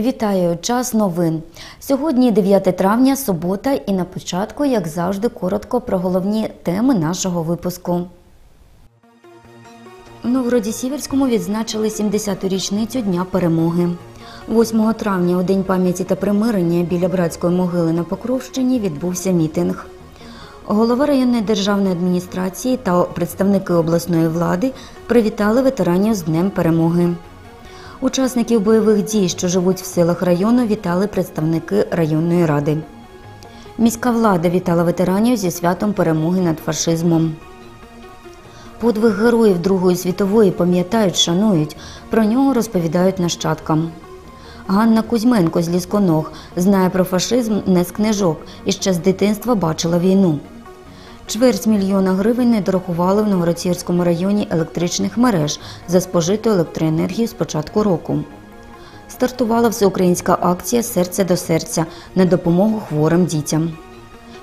Вітаю! Час новин. Сьогодні 9 травня, субота, і на початку, як завжди, коротко про головні теми нашого випуску. В Новгороді Сіверському відзначили 70-ту річницю Дня перемоги. 8 травня, у День пам'яті та примирення біля братської могили на Покровщині відбувся мітинг. Голова районної державної адміністрації та представники обласної влади привітали ветеранів з Днем перемоги. Учасників бойових дій, що живуть в селах району, вітали представники районної ради. Міська влада вітала ветеранів зі святом перемоги над фашизмом. Подвиг героїв Другої світової пам'ятають, шанують. Про нього розповідають нащадкам. Ганна Кузьменко з Лісконог знає про фашизм не з книжок і ще з дитинства бачила війну. Чверть мільйона гривень не дорахували в Новгородському районі електричних мереж за спожиту електроенергію з початку року. Стартувала всеукраїнська акція Серце до серця на допомогу хворим дітям.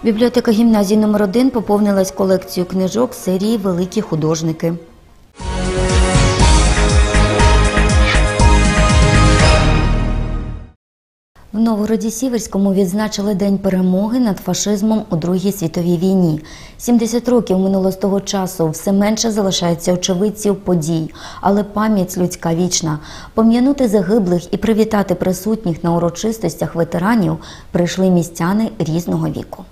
Бібліотека гімназії номер 1 поповнилась колекцією книжок серії Великі художники. В Новгороді Сіверському відзначили День перемоги над фашизмом у Другій світовій війні. 70 років минуло з того часу. Все менше залишається очевидців подій, але пам'ять людська вічна. Пом'янути загиблих і привітати присутніх на урочистостях ветеранів прийшли містяни різного віку.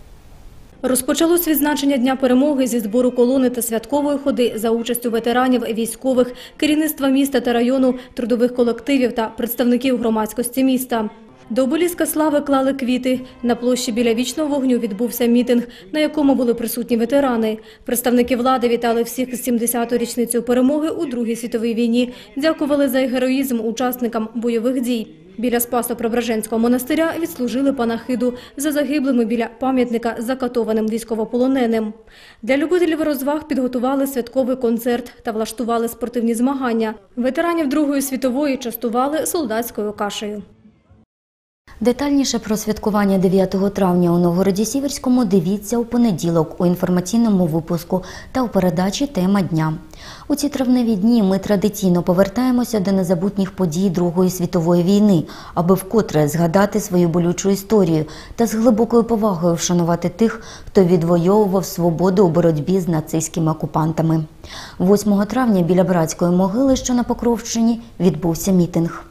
Розпочалось відзначення Дня перемоги зі збору колони та святкової ходи за участю ветеранів, військових, керівництва міста та району, трудових колективів та представників громадськості міста. До обеліска слави клали квіти. На площі біля вічного вогню відбувся мітинг, на якому були присутні ветерани. Представники влади вітали всіх з 70-ю річницею перемоги у Другій світовій війні. Дякували за героїзм учасникам бойових дій. Біля Спасо-Преображенського монастиря відслужили панахиду за загиблими біля пам'ятника закатованим військовополоненим. Для любителів розваг підготували святковий концерт та влаштували спортивні змагання. Ветеранів Другої світової частували солдатською кашею. Детальніше про святкування 9 травня у Новгороді Сіверському дивіться у понеділок у інформаційному випуску та у передачі Тема дня. У ці травневі дні ми традиційно повертаємося до незабутніх подій Другої світової війни, аби вкотре згадати свою болючу історію та з глибокою повагою вшанувати тих, хто відвоював свободу у боротьбі з нацистськими окупантами. 8 травня біля братської могили, що на Покровщині, відбувся мітинг.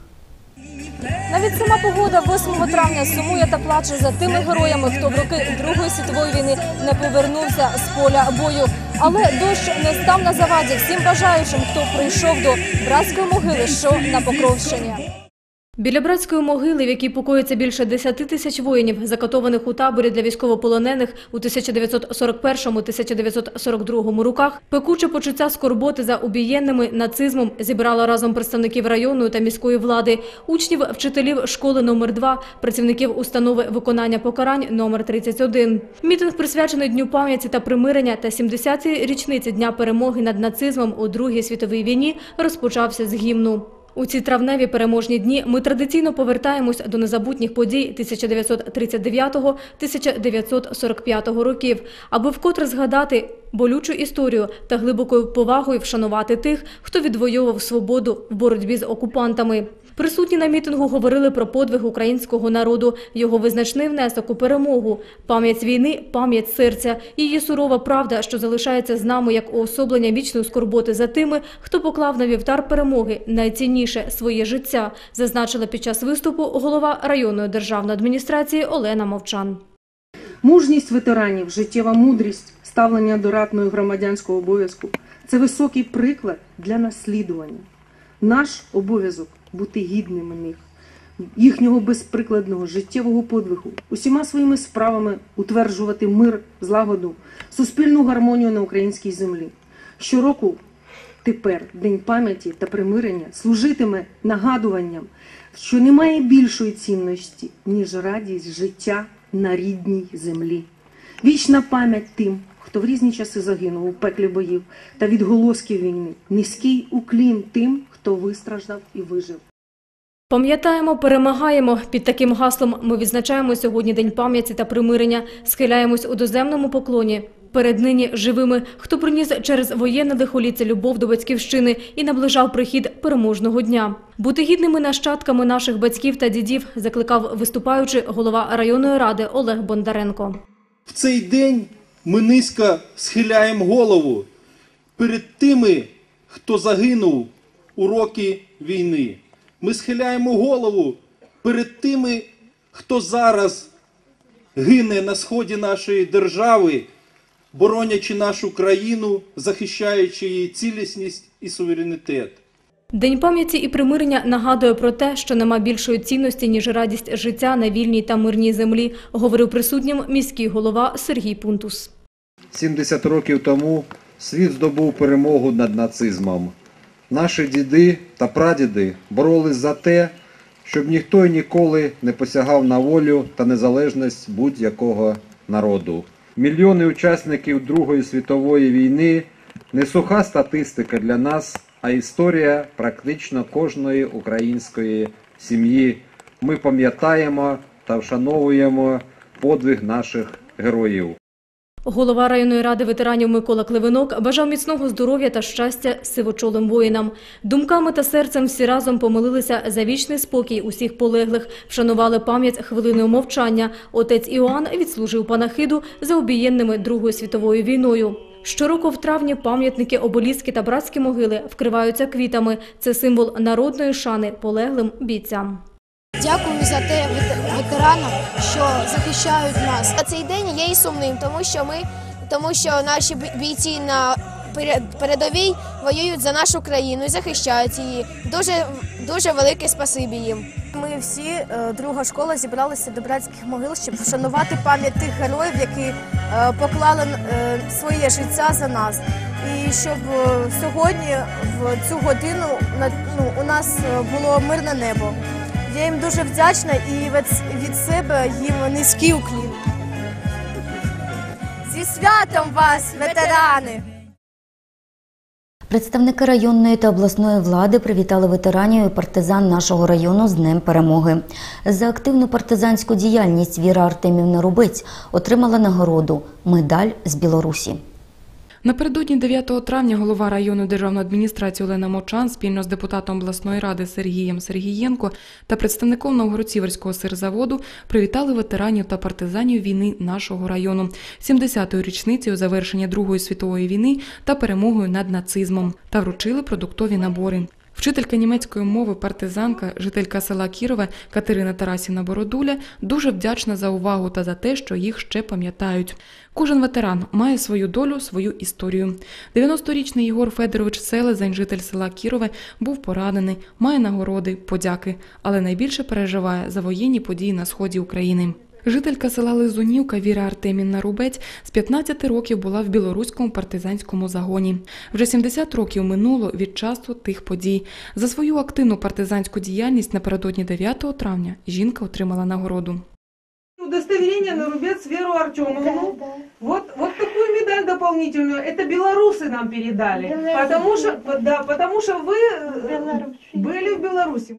Навіть сама погода 8 травня сумує та плаче за тими героями, хто в роки Другої світової війни не повернувся з поля бою. Але дощ не став на заваді всім бажаючим, хто прийшов до братської могили, що на Покровщині. Біля братської могили, в якій покоїться більше 10 тисяч воїнів, закатованих у таборі для військовополонених у 1941-1942 роках, пекуче почуття скорботи за убієнними нацизмом зібрало разом представників районної та міської влади, учнів, вчителів школи номер 2 працівників установи виконання покарань номер 31. Мітинг присвячений Дню пам'яті та примирення та 70-й річниці Дня перемоги над нацизмом у Другій світовій війні розпочався з гімну. У ці травневі переможні дні ми традиційно повертаємось до незабутніх подій 1939-1945 років, аби вкотре згадати болючу історію та глибокою повагою вшанувати тих, хто відвоював свободу в боротьбі з окупантами. Присутні на мітингу говорили про подвиг українського народу, його визначний внесок у перемогу, пам'ять війни, пам'ять серця, її сурова правда, що залишається з нами як уособлення вічної скорботи за тими, хто поклав на вівтар перемоги найцінніше своє життя, зазначила під час виступу голова районної державної адміністрації Олена Мовчан. Мужність ветеранів, життєва мудрість, ставлення до ратного громадянського обов'язку це високий приклад для наслідування. Наш обов'язок бути гідними них, їхнього безприкладного життєвого подвигу, усіма своїми справами утверджувати мир, злагоду, суспільну гармонію на українській землі. Щороку тепер День пам'яті та примирення служитиме нагадуванням, що немає більшої цінності, ніж радість життя на рідній землі. Вічна пам'ять тим, хто в різні часи загинув у пеклі боїв та відголосків війни. Низький уклін тим, хто вистраждав і вижив. Пам'ятаємо, перемагаємо. Під таким гаслом ми відзначаємо сьогодні День пам'яті та примирення, схиляємось у доземному поклоні Перед нині живими, хто приніс через воєнне лихоліття любов до батьківщини і наближав прихід переможного дня. Бути гідними нащадками наших батьків та дідів закликав виступаючи голова районної ради Олег Бондаренко. В цей день ми низько схиляємо голову перед тими, хто загинув у роки війни. Ми схиляємо голову перед тими, хто зараз гине на сході нашої держави, боронячи нашу країну, захищаючи її цілісність і суверенітет. День пам'яті і примирення нагадує про те, що нема більшої цінності, ніж радість життя на вільній та мирній землі, говорив присутнім міський голова Сергій Пунтус. 70 років тому світ здобув перемогу над нацизмом. Наші діди та прадіди боролись за те, щоб ніхто і ніколи не посягав на волю та незалежність будь-якого народу. Мільйони учасників Другої світової війни не суха статистика для нас, а історія практично кожної української сім'ї. Ми пам'ятаємо та вшановуємо подвиг наших героїв. Голова районної ради ветеранів Микола Кливинок бажав міцного здоров'я та щастя сивочолим воїнам. Думками та серцем всі разом помолилися за вічний спокій усіх полеглих, вшанували пам'ять хвилиною мовчання. Отець Іоанн відслужив панахиду за обієнними Другою світовою війною. Щороку в травні пам'ятники, оболіски та братські могили вкриваються квітами. Це символ народної шани полеглим бійцям. Дякую за те вет- ветеранам, що захищають нас. А цей день є і сумним, тому що ми, тому що наші бійці на перед- передовій воюють за нашу країну і захищають її. Дуже дуже велике спасибі їм. Ми всі, е, друга школа, зібралися до братських могил, щоб вшанувати пам'ять тих героїв, які е, поклали е, своє життя за нас. І щоб сьогодні, в цю годину, ну, у нас було мирне небо. Я їм дуже вдячна і від, себе їм низький уклін. Зі святом вас, ветерани! Представники районної та обласної влади привітали ветеранів і партизан нашого району з Днем Перемоги. За активну партизанську діяльність Віра Артемівна Рубець отримала нагороду медаль з Білорусі. Напередодні 9 травня голова районної державної адміністрації Олена Мочан спільно з депутатом обласної ради Сергієм Сергієнко та представником Новгородцівського сирзаводу привітали ветеранів та партизанів війни нашого району 70-ю річницею завершення Другої світової війни та перемогою над нацизмом та вручили продуктові набори. Вчителька німецької мови, партизанка, жителька села Кірове Катерина Тарасівна Бородуля дуже вдячна за увагу та за те, що їх ще пам'ятають. Кожен ветеран має свою долю, свою історію. 90-річний Єгор Федорович Селезень, житель села Кірове, був поранений, має нагороди, подяки, але найбільше переживає за воєнні події на сході України. Жителька села Лизунівка Віра Артемівна Рубець з 15 років була в білоруському партизанському загоні. Вже 70 років минуло від часу тих подій. За свою активну партизанську діяльність напередодні 9 травня жінка отримала нагороду. Удостоверение на рубец Веру Артемовну. Вот, вот такую медаль дополнительную. Это белорусы нам передали. Потому что, да, потому что вы э, были в Беларуси.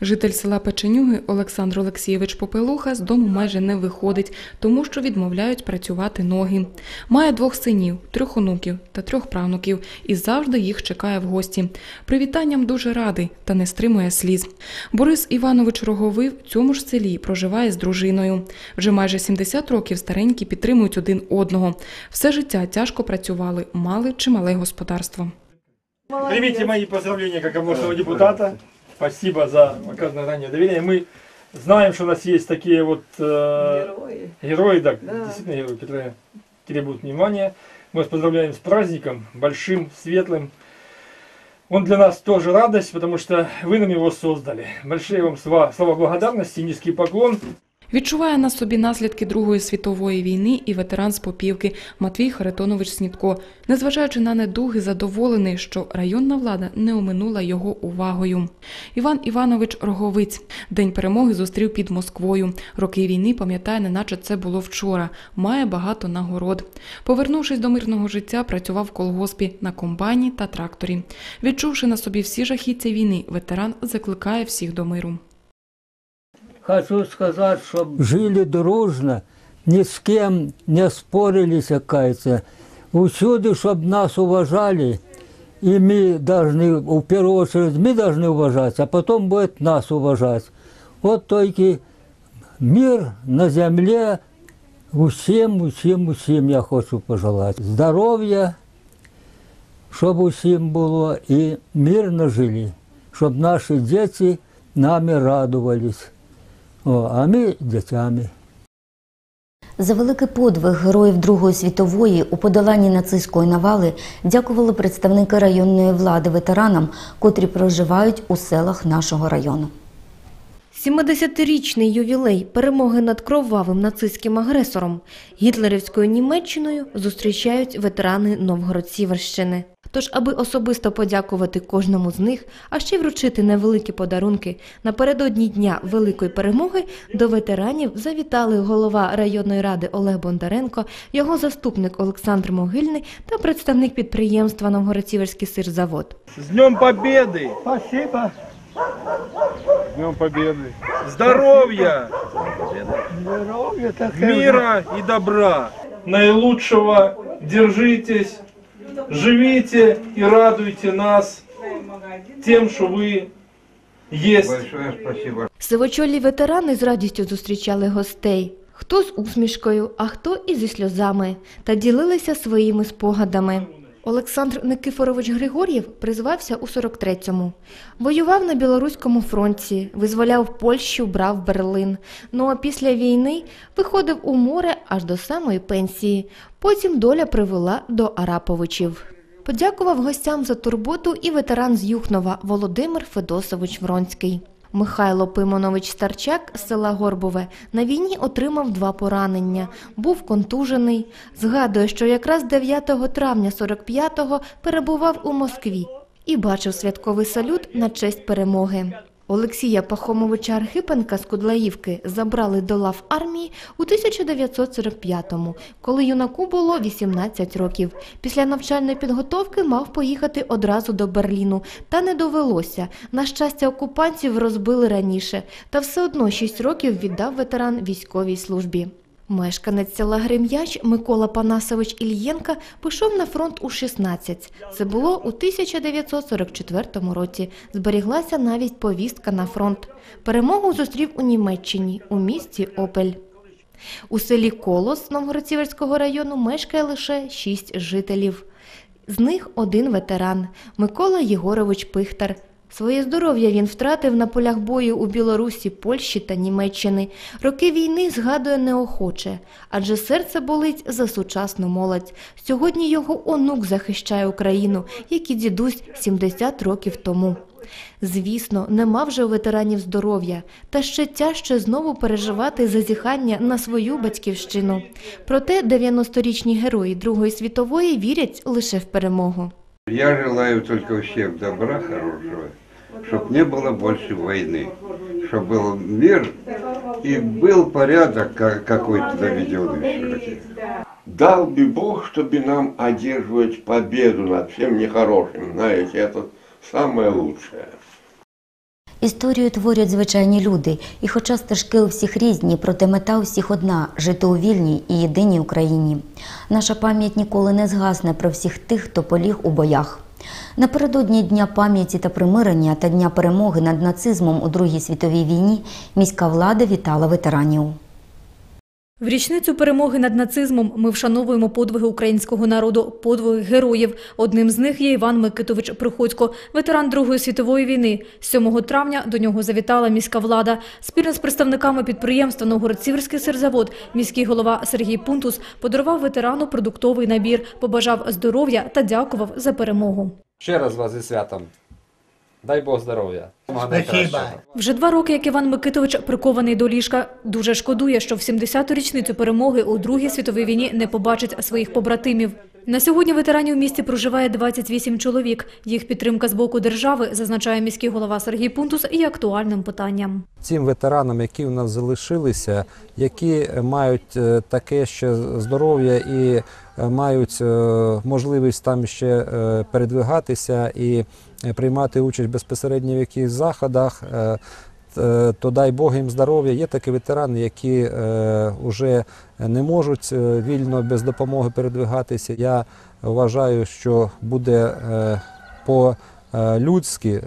Житель села Печенюги Олександр Олексійович Попелуха з дому майже не виходить, тому що відмовляють працювати ноги. Має двох синів, трьох онуків та трьох правнуків і завжди їх чекає в гості. Привітанням дуже радий та не стримує сліз. Борис Іванович Роговий в цьому ж селі проживає з дружиною. Вже майже 70 років старенькі підтримують один одного. Все життя тяжко працювали, мали чимале господарство. Примите мои поздравления как областного депутата. Спасибо за оказанное ранее доверие. Мы знаем, что у нас есть такие вот э, герои, да, действительно герои, которые требуют внимания. Мы вас поздравляем с праздником, большим, светлым. Он для нас тоже радость, потому что вы нам его создали. Большие вам слова, слова благодарности, низкий поклон. Відчуває на собі наслідки Другої світової війни і ветеран з Попівки Матвій Харитонович Снітко. Незважаючи на недуги, задоволений, що районна влада не оминула його увагою. Іван Іванович Роговиць день перемоги зустрів під Москвою. Роки війни пам'ятає, неначе це було вчора. Має багато нагород. Повернувшись до мирного життя, працював в колгоспі на комбайні та тракторі. Відчувши на собі всі жахіття війни, ветеран закликає всіх до миру Хочу сказать, чтобы жили дружно, ни с кем не спорились, оказывается. Усюду, чтобы нас уважали, и мы должны, в первую очередь, мы должны уважать, а потом будет нас уважать. Вот только мир на земле усім, усім, усім я хочу пожелати. Здоров'я, щоб усім було, і мирно жили, щоб наші діти нами радувались. О, а ми дітями. За великий подвиг героїв Другої світової у подоланні нацистської навали дякували представники районної влади ветеранам, котрі проживають у селах нашого району. 70-річний ювілей перемоги над кровавим нацистським агресором гітлерівською Німеччиною зустрічають ветерани Новгород-Сіверщини. Тож, аби особисто подякувати кожному з них, а ще й вручити невеликі подарунки напередодні дня великої перемоги до ветеранів завітали голова районної ради Олег Бондаренко, його заступник Олександр Могильний та представник підприємства Новгород-Сіверський сирзавод. С Днем Победы! Спасибо. Днем Победы! Здоровья! Здоровья, так Мира и добра! Наилучшего держитесь, живите и радуйте нас тем, что вы есть. Большое спасибо. Сивочолі ветерани з радістю зустрічали гостей. Хто з усмішкою, а хто і зі сльозами, та ділилися своїми спогадами. Олександр Никифорович Григор'єв призвався у 43-му. Воював на Білоруському фронті, визволяв Польщу, брав Берлин. Ну а після війни виходив у море аж до самої пенсії. Потім доля привела до Араповичів. Подякував гостям за турботу і ветеран з Юхнова Володимир Федосович Вронський. Михайло Пимонович Старчак з села Горбове на війні отримав два поранення, був контужений. Згадує, що якраз 9 травня 45-го перебував у Москві і бачив святковий салют на честь перемоги. Олексія Пахомовича Архипенка з Кудлаївки забрали до лав армії у 1945-му, коли юнаку було 18 років. Після навчальної підготовки мав поїхати одразу до Берліну, та не довелося. На щастя, окупантів розбили раніше, та все одно 6 років віддав ветеран військовій службі. Мешканець села Грем'яч Микола Панасович Ільєнка пішов на фронт у 16. Це було у 1944 році. Зберіглася навіть повістка на фронт. Перемогу зустрів у Німеччині, у місті Опель. У селі Колос Новгород-Сіверського району мешкає лише шість жителів. З них один ветеран Микола Єгорович Пихтар. Своє здоров'я він втратив на полях бою у Білорусі, Польщі та Німеччини. Роки війни згадує неохоче, адже серце болить за сучасну молодь. Сьогодні його онук захищає Україну, як і дідусь 70 років тому. Звісно, нема вже у ветеранів здоров'я, та ще тяжче знову переживати зазіхання на свою батьківщину. Проте 90-річні герої Другої світової вірять лише в перемогу. Я желаю только всем добра хорошего, чтобы не было больше войны, чтобы был мир и был порядок ка- какой-то доведенный в стране. Дал бы Бог, чтобы нам одерживать победу над всем нехорошим. Знаете, это самое лучшее. Історію творять звичайні люди, і хоча стежки у всіх різні, проте мета у всіх одна жити у вільній і єдиній Україні. Наша пам'ять ніколи не згасне про всіх тих, хто поліг у боях. Напередодні Дня пам'яті та примирення та Дня перемоги над нацизмом у Другій світовій війні міська влада вітала ветеранів. В річницю перемоги над нацизмом ми вшановуємо подвиги українського народу, подвиги героїв. Одним з них є Іван Микитович Приходько, ветеран Другої світової війни. 7 травня до нього завітала міська влада. Спільно з представниками підприємства Новгород-Сіверський сирзавод міський голова Сергій Пунтус подарував ветерану продуктовий набір, побажав здоров'я та дякував за перемогу. Ще раз вас зі святом. Дай Бог здоров'я. Вже два роки, як Іван Микитович прикований до ліжка, дуже шкодує, що в 70-ту річницю перемоги у Другій світовій війні не побачить своїх побратимів. На сьогодні ветеранів в місті проживає 28 чоловік. Їх підтримка з боку держави, зазначає міський голова Сергій Пунтус, є актуальним питанням. Цим ветеранам, які у нас залишилися, які мають е, таке ще здоров'я і е, мають е, можливість там ще передвигатися і приймати участь безпосередньо в якихось заходах. е, е, то дай Бог їм здоров'я. Є такі ветерани, які вже не можуть е, вільно без допомоги передвигатися. Я вважаю, що буде е, по е, людськи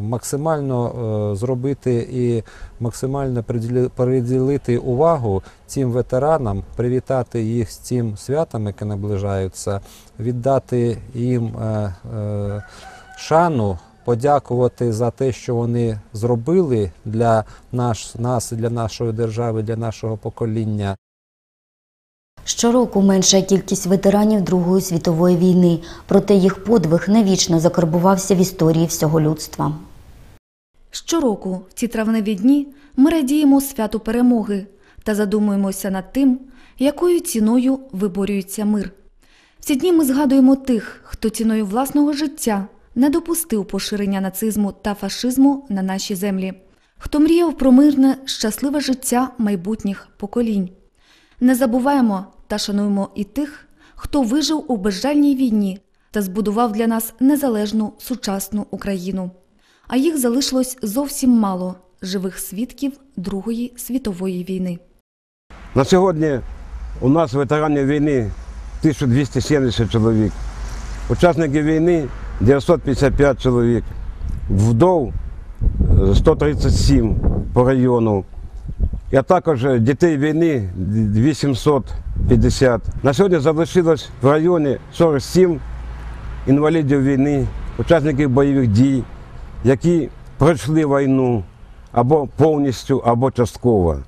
максимально е, зробити і максимально приділи- приділити увагу цим ветеранам, привітати їх з цим святом, яке наближаються, віддати їм е, е, шану, подякувати за те, що вони зробили для наш, нас, для нашої держави, для нашого покоління. Щороку менша кількість ветеранів Другої світової війни, проте їх подвиг навічно закарбувався в історії всього людства. Щороку в ці травневі дні ми радіємо святу перемоги та задумуємося над тим, якою ціною виборюється мир. В ці дні ми згадуємо тих, хто ціною власного життя не допустив поширення нацизму та фашизму на наші землі, хто мріяв про мирне, щасливе життя майбутніх поколінь. Не забуваємо та шануємо і тих, хто вижив у безжальній війні та збудував для нас незалежну сучасну Україну. А їх залишилось зовсім мало живих свідків Другої світової війни. На сьогодні у нас ветеранів війни 1270 чоловік, учасників війни 955 чоловік, вдов е, 137 по району, а також дітей війни 850. На сьогодні залишилось в районі 47 інвалідів війни, учасників бойових дій, які пройшли війну або повністю, або частково.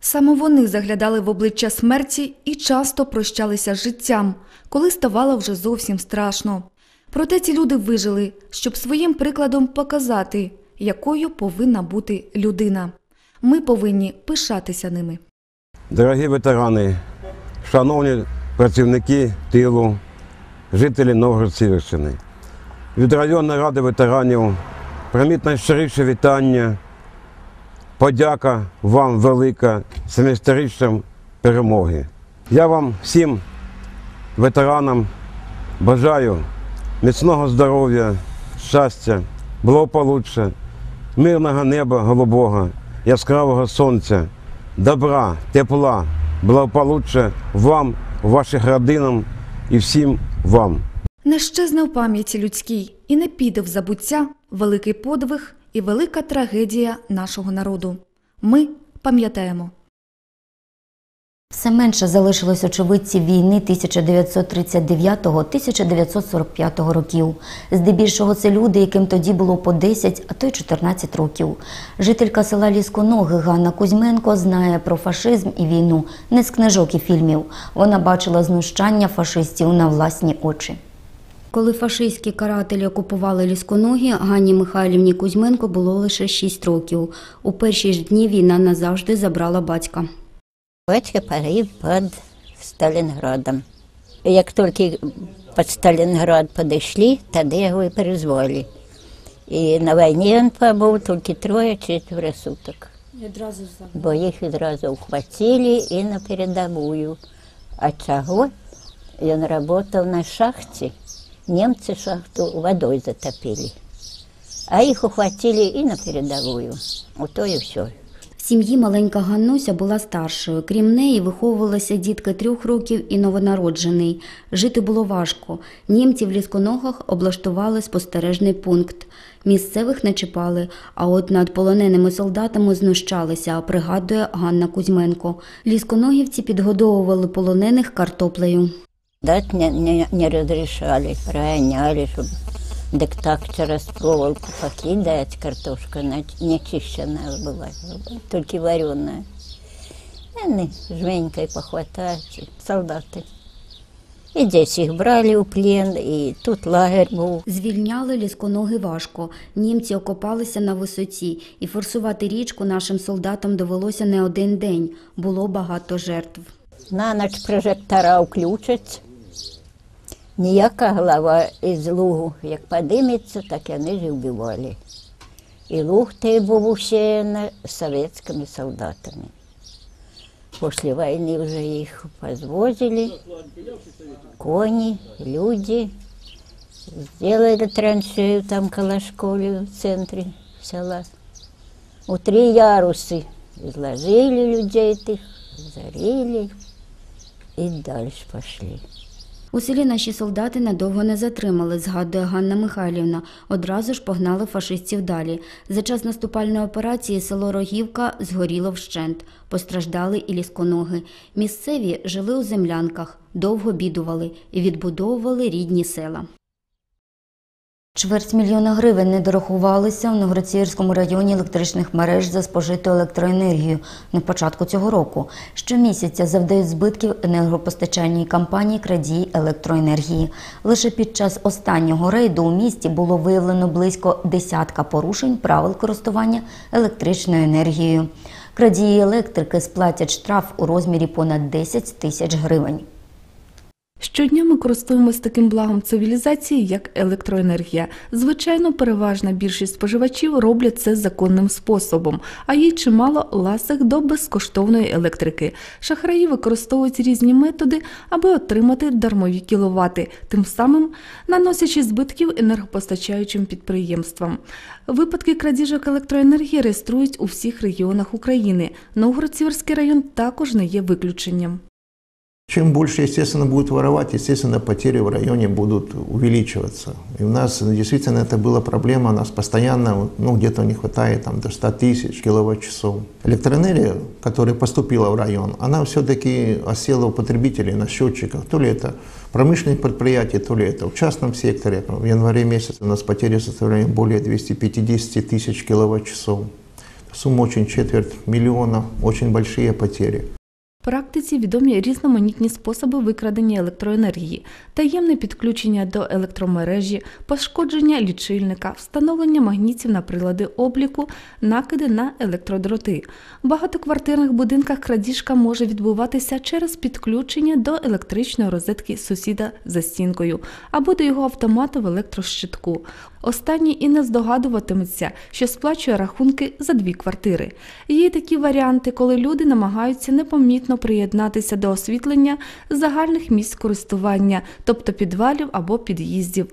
Саме вони заглядали в обличчя смерті і часто прощалися з життям, коли ставало вже зовсім страшно. Проте ці люди вижили, щоб своїм прикладом показати, якою повинна бути людина. Ми повинні пишатися ними. Дорогі ветерани, шановні працівники тилу, жителі Новгород-Сіверщини, від районної ради ветеранів прийміть найщиріше вітання, подяка вам велика семисторіччям перемоги. Я вам всім ветеранам бажаю міцного здоров'я, щастя, благополуччя, мирного неба голубого, яскравого сонця, добра, тепла, благополуччя вам, ваших родинам і всім вам. Не щезне в пам'яті людській і не піде в забуття великий подвиг і велика трагедія нашого народу. Ми пам'ятаємо. Все менше залишилось очевидців війни 1939-1945 років. Здебільшого це люди, яким тоді було по 10, а то й 14 років. Жителька села Лісконоги Ганна Кузьменко знає про фашизм і війну не з книжок і фільмів. Вона бачила знущання фашистів на власні очі. Коли фашистські карателі окупували лісконогі, Ганні Михайлівні Кузьменко було лише 6 років. У перші ж дні війна назавжди забрала батька. Батько погиб под Сталинградом. Як тільки під Сталінград підійшли, тоді його і призвали. І на війні він побув тільки троє-четверо суток. Бо їх відразу вхватили і на передовую. А чого? Він працював на шахті. Німці шахту водою затопили. А їх ухватили і на передовую. Ото і все. Сім'ї маленька Ганнуся була старшою. Крім неї виховувалася дітка трьох років і новонароджений. Жити було важко. Німці в лісконогах облаштували спостережний пункт. Місцевих не чіпали, а от над полоненими солдатами знущалися, пригадує Ганна Кузьменко. Лісконогівці підгодовували полонених картоплею. Дать не, не, не разрешали, прогоняли, чтобы так так через проволоку покидать картошка, она не чищенная была, только вареная. Они жменькой похватать, солдаты. І десь їх брали у плен, і тут лагерь був. Звільняли лісконоги важко. Німці окопалися на висоті, і форсувати річку нашим солдатам довелося не один день. Було багато жертв. На ніч прожектора включать. Ніяка голова із лугу, як подиметься, так вони ж і вбивали. І луг той був усеян совєтськими солдатами. Після війни вже їх позвозили, коні, люди. Сделали траншею там коло школи в центрі села. У три ярусы изложили людей этих, зарили и дальше пошли. У селі наші солдати надовго не затримали, згадує Ганна Михайлівна. Одразу ж погнали фашистів далі. За час наступальної операції село Рогівка згоріло вщент. Постраждали і лісконоги. Місцеві жили у землянках, довго бідували і відбудовували рідні села. Чверть мільйона гривень не дорахувалися в Новгородцівському районі електричних мереж за спожиту електроенергію на початку цього року. Щомісяця завдають збитків енергопостачальній компанії крадії електроенергії. Лише під час останнього рейду у місті було виявлено близько десятка порушень правил користування електричною енергією. Крадії електрики сплатять штраф у розмірі понад 10 тисяч гривень. Щодня ми користуємось таким благом цивілізації, як електроенергія. Звичайно, переважна більшість споживачів роблять це законним способом, а є чимало ласих до безкоштовної електрики. Шахраї використовують різні методи, аби отримати дармові кіловати, тим самим наносячи збитків енергопостачаючим підприємствам. Випадки крадіжок електроенергії реєструють у всіх регіонах України. Новгород-Сіверський район також не є виключенням. Чем больше, естественно, будут воровать, естественно, потери в районе будут увеличиваться. И у нас действительно это была проблема, у нас постоянно, ну, где-то не хватает там, до 100 тысяч киловатт-часов. Электроэнергия, которая поступила в район, она все-таки осела у потребителей на счетчиках. То ли это промышленные предприятия, то ли это в частном секторе. В январе месяце у нас потери составляли более 250 тысяч киловатт-часов. Сумма очень четверть миллиона, очень большие потери. Практиці відомі різноманітні способи викрадення електроенергії, таємне підключення до електромережі, пошкодження лічильника, встановлення магнітів на прилади обліку, накиди на електродроти. В багатоквартирних будинках крадіжка може відбуватися через підключення до електричної розетки сусіда за стінкою або до його автомату в електрощитку. Останній і не здогадуватиметься, що сплачує рахунки за дві квартири. Є такі варіанти, коли люди намагаються непомітно приєднатися до освітлення загальних місць користування, тобто підвалів або під'їздів.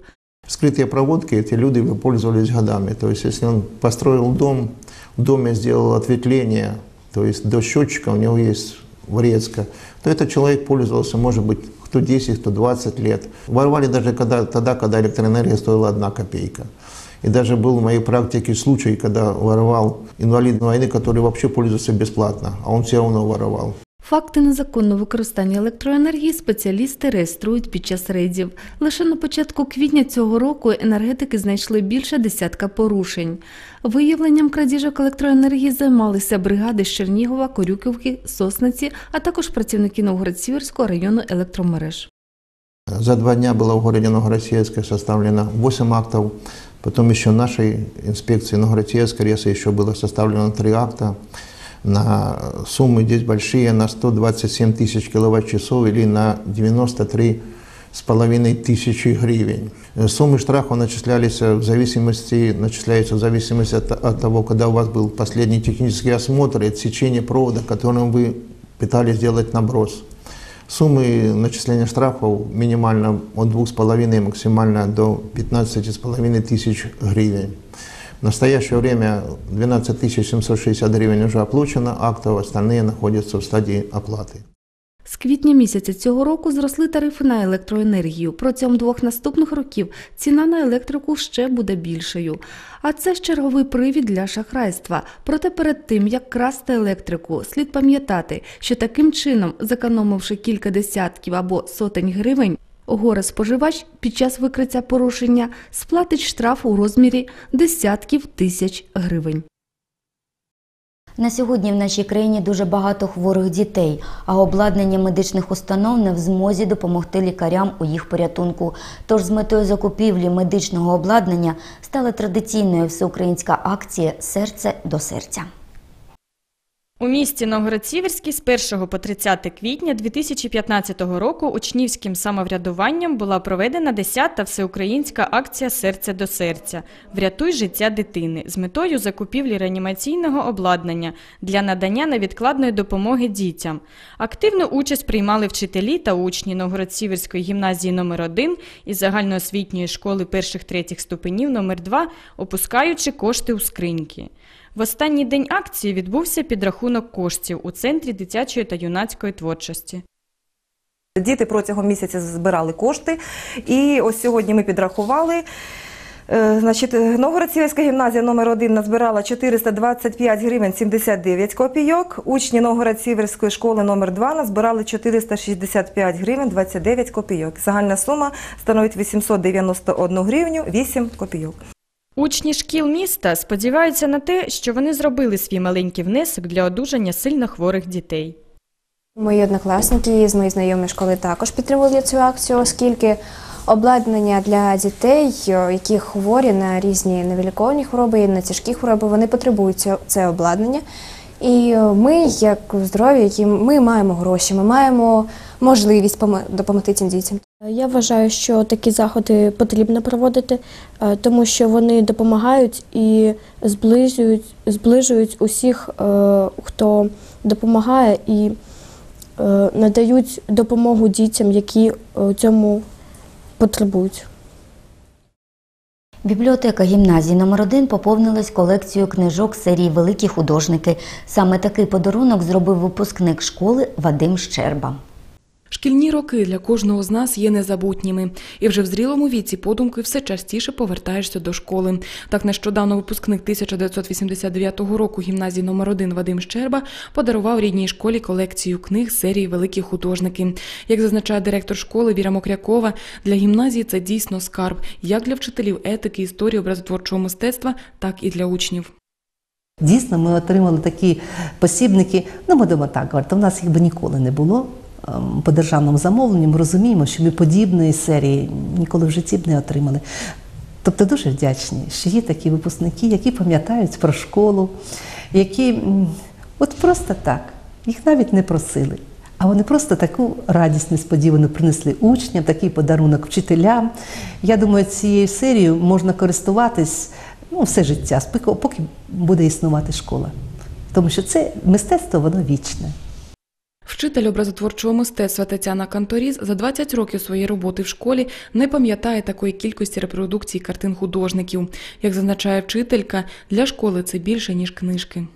Скрытые проводки эти люди пользовались годами. То есть, если он построил дом, в доме сделал ответвление, то есть до счетчика у него есть врезка, то этот человек пользовался, может быть, кто 10, кто 20 лет. Воровали даже когда, тогда, когда электроэнергия стоила одна копейка. И даже был в моей практике случай, когда воровал инвалид войны, который вообще пользуется бесплатно, а он все равно воровал. Факти незаконного використання електроенергії спеціалісти реєструють під час рейдів. Лише на початку квітня цього року енергетики знайшли більше десятка порушень. Виявленням крадіжок електроенергії займалися бригади з Чернігова, Корюківки, Сосниці, а також працівники Новгород-Сіверського району електромереж. За два дня было в городе Новгород-Северске составлено 8 актов, потом еще нашей инспекции Новгород-Северской РЕСа еще было составлено 3 акта на суммы здесь большие, на 127 тысяч киловатт-часов или на 93 с половиной тысячи гривен. Суммы штрафов начислялись в зависимости, начисляются в зависимости от, от того, когда у вас был последний технический осмотр и отсечение провода, которым вы пытались сделать наброс. Суммы начисления штрафов минимально от 2,5 максимально до 15,5 тысяч гривен. В настоящее время 12 760 гривен уже оплачено актов, остальные находятся в стадии оплаты. З квітня місяця цього року зросли тарифи на електроенергію. Протягом двох наступних років ціна на електрику ще буде більшою. А це ж черговий привід для шахрайства. Проте перед тим, як красти електрику, слід пам'ятати, що таким чином, зекономивши кілька десятків або сотень гривень, горе споживач під час викриття порушення сплатить штраф у розмірі десятків тисяч гривень. На сьогодні в нашій країні дуже багато хворих дітей, а обладнання медичних установ не в змозі допомогти лікарям у їх порятунку. Тож з метою закупівлі медичного обладнання стала традиційною всеукраїнська акція Серце до серця. У місті Новгород-Сіверський з 1 по 30 квітня 2015 року учнівським самоврядуванням була проведена 10-та всеукраїнська акція Серце до серця Врятуй життя дитини з метою закупівлі реанімаційного обладнання для надання невідкладної допомоги дітям. Активну участь приймали вчителі та учні Новгород-Сіверської гімназії номер 1 і загальноосвітньої школи перших третіх ступенів номер 2 опускаючи кошти у скриньки. В останній день акції відбувся підрахунок коштів у центрі дитячої та юнацької творчості. Діти протягом місяця збирали кошти, і ось сьогодні ми підрахували. Е, Значить, Новгород-Сіверська гімназія номер 1 назбирала 425 гривень 79 копійок. Учні Новгород-Сіверської школи номер 2 назбирали 465 гривень 29 копійок. Загальна сума становить 891 гривню 8 копійок. Учні шкіл міста сподіваються на те, що вони зробили свій маленький внесок для одужання сильно хворих дітей. Мої однокласники з моєї знайомої школи також підтримували цю акцію, оскільки обладнання для дітей, які хворі на різні невеликовні хвороби і на тяжкі хвороби, вони потребують це обладнання. І е, ми, як здорові, які ми маємо гроші, ми маємо можливість помо- допомогти цим дітям. Я вважаю, що такі заходи потрібно проводити, е, тому що вони допомагають і зближують, зближують усіх, е, хто допомагає, і надають допомогу дітям, які цьому потребують. Бібліотека гімназії номер 1 поповнилась колекцією книжок серії Великі художники. Саме такий подарунок зробив випускник школи Вадим Щерба. Шкільні роки для кожного з нас є незабутніми, і вже в зрілому віці подумки все частіше повертаєшся до школи. Так нещодавно випускник 1989 року гімназії номер 1 Вадим Щерба подарував рідній школі колекцію книг серії Великі художники. Як зазначає директор школи Віра Мокрякова, для гімназії це дійсно скарб, як для вчителів етики, історії, образотворчого мистецтва, так і для учнів. Дійсно, ми отримали такі посібники. Ну, будемо так говорити, у нас їх би ніколи не було. Ем, По державному замовленню ми розуміємо, що ми подібної серії ніколи в житті б не отримали. Тобто дуже вдячні, що є такі випускники, які пам'ятають про школу, які от просто так, їх навіть не просили. А вони просто таку радість несподівану принесли учням, такий подарунок вчителям. Я думаю, цією серією можна користуватись ну, все життя, поки буде існувати школа. Тому що це мистецтво, воно вічне. Вчитель образотворчого мистецтва Тетяна Канторіз за 20 років своєї роботи в школі не пам'ятає такої кількості репродукцій картин художників. Як зазначає вчителька, для школи це більше ніж книжки.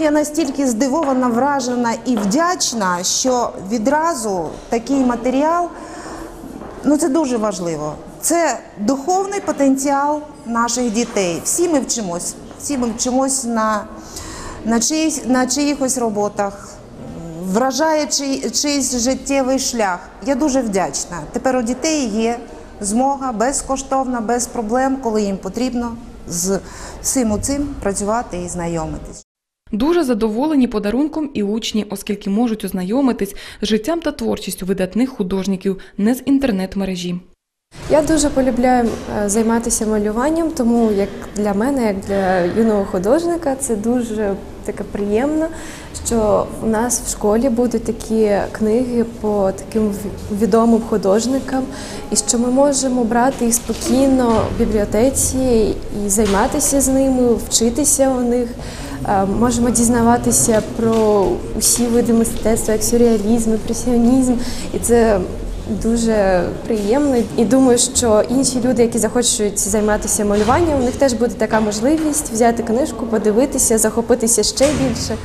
Я настільки здивована, вражена і вдячна, що відразу такий матеріал ну це дуже важливо. Це духовний потенціал наших дітей. Всі ми вчимось, всі ми вчимось на, на, чиїсь, на чиїхось роботах, вражає чий, чийсь життєвий шлях. Я дуже вдячна. Тепер у дітей є змога безкоштовна, без проблем, коли їм потрібно з цим у цим працювати і знайомитись. Дуже задоволені подарунком і учні, оскільки можуть ознайомитись з життям та творчістю видатних художників не з інтернет-мережі. Я дуже полюбляю е, займатися малюванням, тому як для мене, як для юного художника, це дуже таке приємно, що в нас в школі будуть такі книги по таким відомим художникам, і що ми можемо брати їх спокійно в бібліотеці і займатися з ними, вчитися у них. Е, Можемо дізнаватися про усі види мистецтва, як сюрреалізм, імпресіонізм, і це дуже приємно. І думаю, що інші люди, які захочуть займатися малюванням, у них теж буде така можливість взяти книжку, подивитися, захопитися ще більше.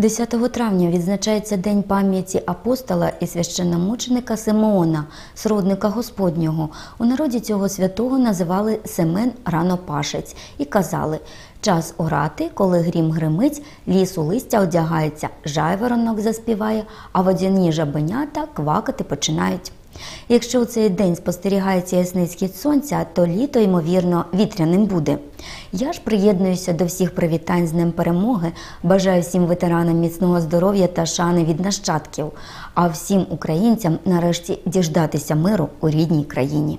10 травня відзначається День пам'яті апостола і священномученика Симеона, сродника Господнього. У народі цього святого називали Семен Ранопашець і казали час орати, коли грім гримить, ліс у листя одягається, жайворонок заспіває, а водяні жабенята квакати починають. Якщо у цей день спостерігається ясний схід сонця, то літо, ймовірно, вітряним буде. Я ж приєднуюся до всіх привітань з Днем Перемоги, бажаю всім ветеранам міцного здоров'я та шани від нащадків, а всім українцям нарешті діждатися миру у рідній країні.